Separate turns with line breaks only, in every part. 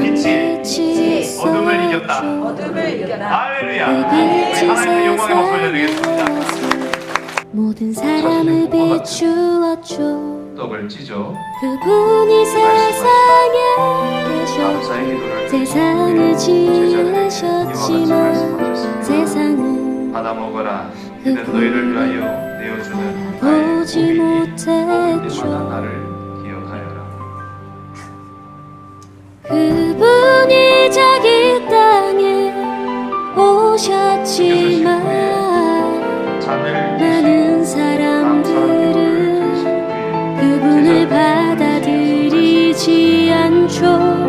빛이 어둠을 이겼다.
어둠을.
할렐루야. 하나님의.
모든 사람을 비추었죠
떡을 찢어
그분이 세상에 계셔 세상을 지으셨지만. 세상은
받아 먹어라. 이는 너희를 위하여 내어주는 나의
보지 못했죠. 자기 땅에 오셨지만 많은 사람들은 그분을 받아들이지 않죠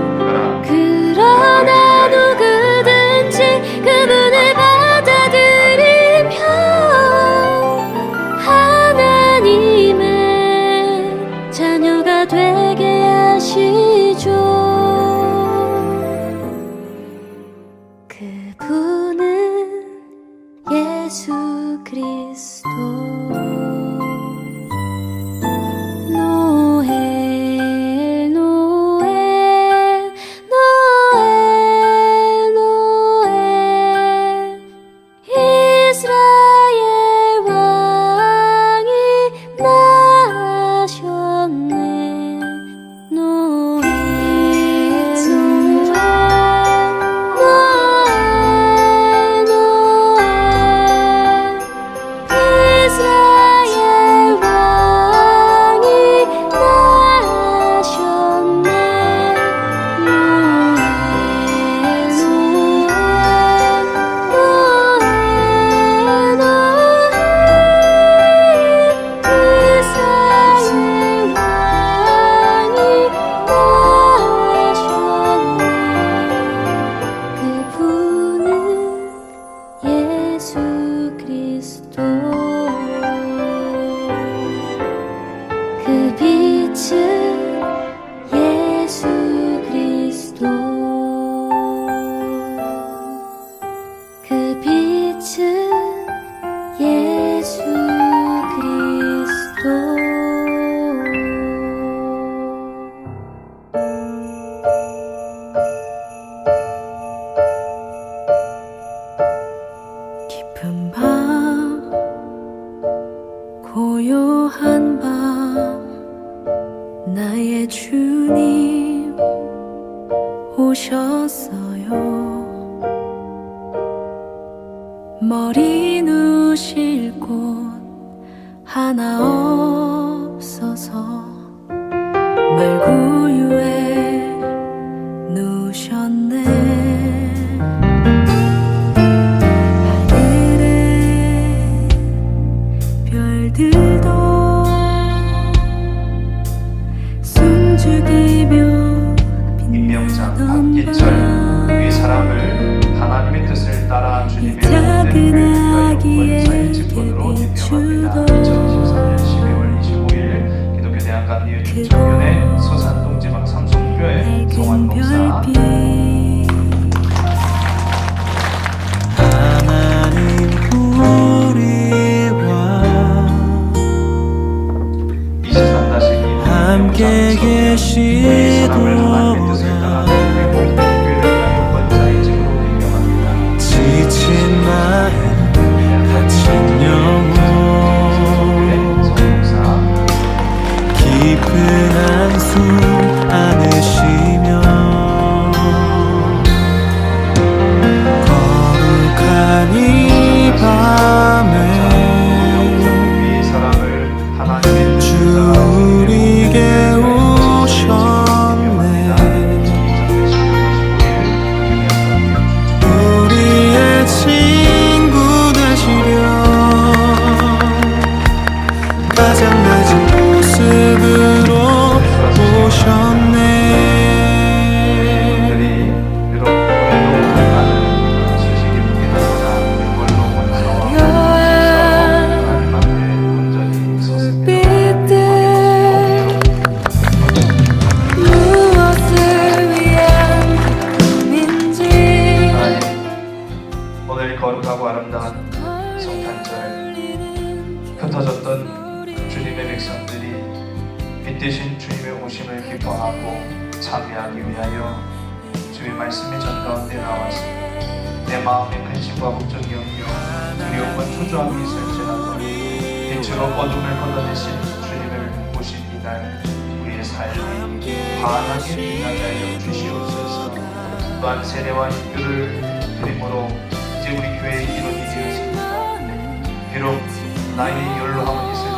고요한 밤 나의 주님 오셨어요? 머리 누실 곳 하나 없어서 말구유에 누셨네. 하늘의 별들도 숨죽이며
박기철 밤위 사람을 하나님의 뜻을 따라 주님의 뜻을 위하여 직분으로 임명합니다.
비추던
2013년 12월 25일 기독교 대학간 청년회 서산동 지방 삼성교회 성환 목사
별빛
하나님 우리와
23-2
함께 계시도
기뻐하고 참여하기 위하여 주의 말씀의 전 가운데 나와서 내 마음의 근심과 걱정이 엉겨 두려움과 초조함이 있을지라도 빛으로 어둠을 걷어내신 주님을 이날 우리의 삶이 환하게 빛나게 하여 주시옵소서. 또한 세례와 인교를 드림으로 이제 우리 교회의 이론이 되었습니다. 비록 나이의 연로함은 있을지라도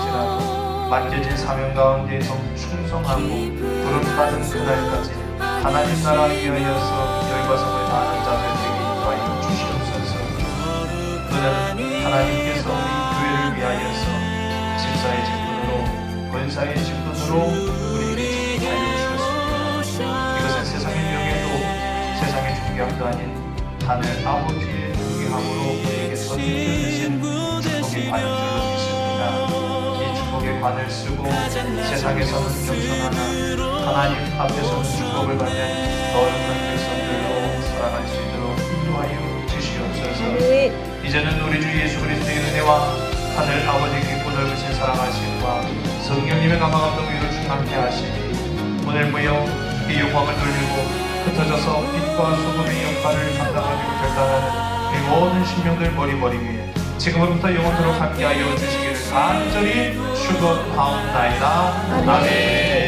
맡겨진 사명 가운데 더 충성하고 부름받은 그날까지 하나님 나라 위하여서 열과 성을 다하는 자들 되게 인도하여 주시옵소서 그는 하나님께서 우리 교회를 위하여서 집사의 직분으로 권사의 직분으로 우리에게 주하여 주셨습니다 이것은 세상의 명예도 세상의 존경도 아닌 하늘 아버지의 존경함으로 우리에게 축복의 관을 줄로 믿습니다. 이 관을 쓰고 세상에서는 겸손하나 하나님 앞에서는 축복을 받는 거룩한 백성들로 살아갈 수 있도록 인도하여 주시옵소서. 이제는 우리 주 예수 그리스도의 은혜와 하늘 아버지 깊고 넓으신 사랑하심과 성령님의 감화감동 위로 충만케 하시니 오늘 모여 이 영광을 돌리고 흩어져서 빛과 소금의 역할을 감당하기로 결단하는 이 모든 신명들 머리머리 위에 지금부터 영원토록 함께하여 주시기를 간절히 축원하옵나이다. 아멘.